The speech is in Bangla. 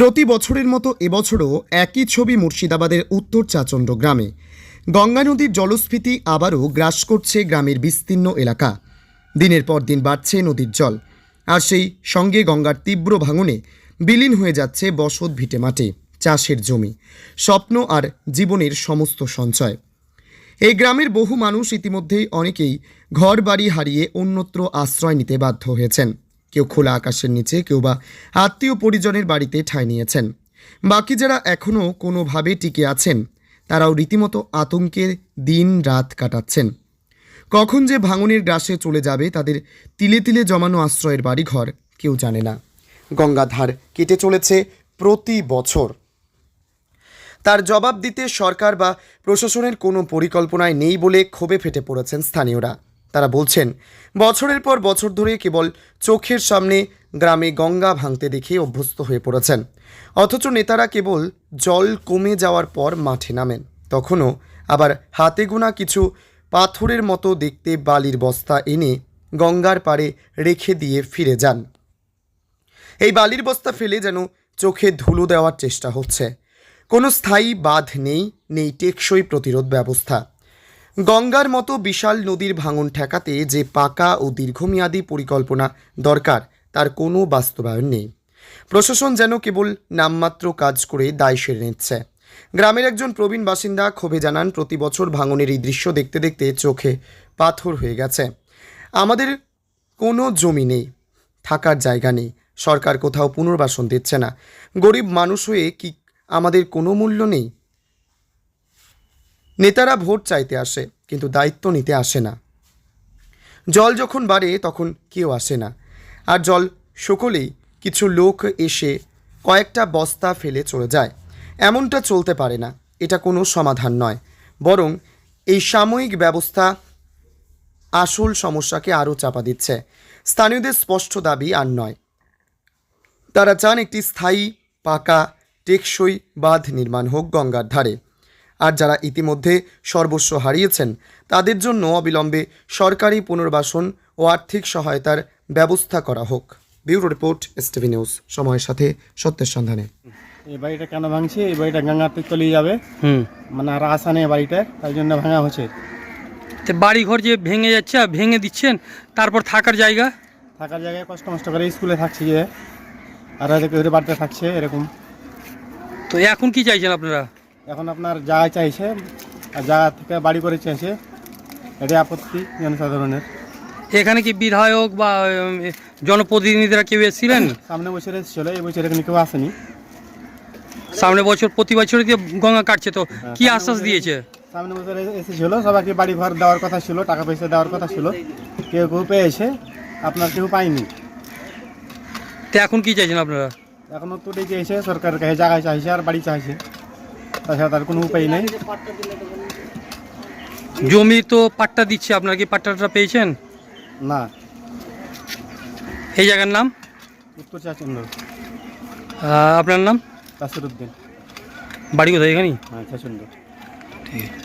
প্রতি বছরের মতো এবছরও একই ছবি মুর্শিদাবাদের উত্তর চাচণ্ড গ্রামে। গঙ্গা নদীর জলস্ফীতি আবারও গ্রাস করছে গ্রামের বিস্তীর্ণ এলাকা। দিনের পর দিন বাড়ছে নদীর জল। আর সেই সঙ্গে গঙ্গার তীব্র ভাঙনে বিলীন হয়ে যাচ্ছে বসত ভিটে মাটি চাষের জমি, স্বপ্ন আর জীবনের সমস্ত সঞ্চয়। এই গ্রামের বহু মানুষ ইতিমধ্যেই অনেকেই ঘর বাড়ি হারিয়ে অন্যত্র আশ্রয় নিতে বাধ্য হয়েছেন। কেউ খোলা আকাশের নিচে, কেউ বা আত্মীয় পরিজনের বাড়িতে ঠাঁই নিয়েছেন। বাকি যারা এখনও কোনোভাবে টিকে আছেন, তারাও রীতিমতো আতঙ্কে দিন রাত কাটাচ্ছেন। কখন যে ভাঙনের গ্রাসে চলে যাবে তাদের তিলে তিলে জমানো আশ্রয়ের বাড়িঘর কেউ জানে না। গঙ্গাধার কেটে চলেছে প্রতি বছর। তার জবাব দিতে সরকার বা প্রশাসনের কোনো পরিকল্পনায় নেই বলে ক্ষোভে ফেটে পড়েছেন স্থানীয়রা। তারা বলছেন, বছরের পর বছর ধরে কেবল চোখের সামনে গ্রামে গঙ্গা ভাঙতে দেখে অভ্যস্ত হয়ে পড়েছেন। অথচ নেতারা কেবল জল কমে যাওয়ার পর মাঠে নামেন। তখনও আবার হাতে গোনা কিছু পাথরের মতো দেখতে বালির বস্তা এনে গঙ্গার পাড়ে রেখে দিয়ে ফিরে যান। এই বালির বস্তা ফেলে যেন চোখে ধুলো দেওয়ার চেষ্টা হচ্ছে। কোনো স্থায়ী বাঁধ নেই নেই টেকসই প্রতিরোধ ব্যবস্থা। গঙ্গার মতো বিশাল নদীর ভাঙন ঠেকাতে যে পাকা ও দীর্ঘমেয়াদী পরিকল্পনা দরকার, তার কোনো বাস্তবায়ন নেই। প্রশাসন যেন কেবল নামমাত্র কাজ করে দায় সেরে নিচ্ছে। গ্রামের একজন প্রবীণ বাসিন্দা ক্ষোভে জানান, প্রতি বছর ভাঙনের এই দৃশ্য দেখতে দেখতে চোখে পাথর হয়ে গেছে। আমাদের কোনো জমি নেই, থাকার জায়গা নেই, সরকার কোথাও পুনর্বাসন দিচ্ছে না। গরিব মানুষ হয়ে কি আমাদের কোনো মূল্য নেই? নেতারা ভোট চাইতে আসে, কিন্তু দায়িত্ব নিতে আসে না। জল যখন বাড়ে, তখন কেউ আসে না। আর জল সকলেই কিছু লোক এসে কয়েকটা বস্তা ফেলে চলে যায়। এমনটা চলতে পারে না। এটা কোনো সমাধান নয়। বরং এই সাময়িক ব্যবস্থা আসল সমস্যাকে আরও চাপা দিচ্ছে। স্থানীয়দের স্পষ্ট দাবি আর নয়। তারা চান একটি স্থায়ী, পাকা, টেকসই বাঁধ নির্মাণ হোক গঙ্গার ধারে। আর যারা ইতিমধ্যে সর্বস্ব হারিয়েছেন তাদের জন্য অবিলম্বে সরকারি পুনর্বাসন ও আর্থিক সহায়তার ব্যবস্থা করা হোক। Bureau report STV news. সময়ের সাথে সত্যের সন্ধানে। এই বাড়িটা কেন ভাঙছে? এই বাড়িটা গঙ্গাতে চলে যাবে। হুম। মানে আর আশা নেই বাড়িটা তাই জন্য ভাঙা হচ্ছে। তো বাড়ি ঘর যে ভেঙে যাচ্ছে আর ভেঙে দিচ্ছেন তারপর থাকার জায়গা? থাকার জায়গায় কষ্ট মষ্ট করে স্কুলে থাকছে যে আর হয়তো কেউ বাড়িতে থাকছে এরকম। তো এখন কি চাইছেন আপনারা? এখন আপনার জায়গা চাইছে আর জায়গা থেকে বাড়ি করে চাইছে এটাই আপত্তি জনসাধারণের। এখানে কি বিধায়ক বা জনপ্রতিনিধিরা কেউ এসেছিলেন? সামনে বছর এসেছিল এই বছর এখানে কেউ আসেনি। সামনে বছর প্রতি বছর দিয়ে গঙ্গা কাটছে তো কি আশ্বাস দিয়েছে? সামনে বছর এসেছিল সবাইকে বাড়ি ঘর দেওয়ার কথা ছিল টাকা পয়সা দেওয়ার কথা ছিল। কেউ কেউ পেয়েছে আপনার কেউ পায়নি। তো এখন কি চাইছেন আপনারা? এখনও তো চেয়েছে সরকারের কাছে জায়গা চাইছে আর বাড়ি চাইছে। তাছাড়া তার কোনো উপায় নেই। জমি তো পাট্টা দিচ্ছে আপনার কি পাট্টাটা পেয়েছেন? না। এই জায়গার নাম? উত্তর চাচন্দ্র আপনার নাম? তাসিরুদ্দিন বাড়ি কোথায় এখানে হ্যাঁ চাচন্দ্র ঠিক আছে।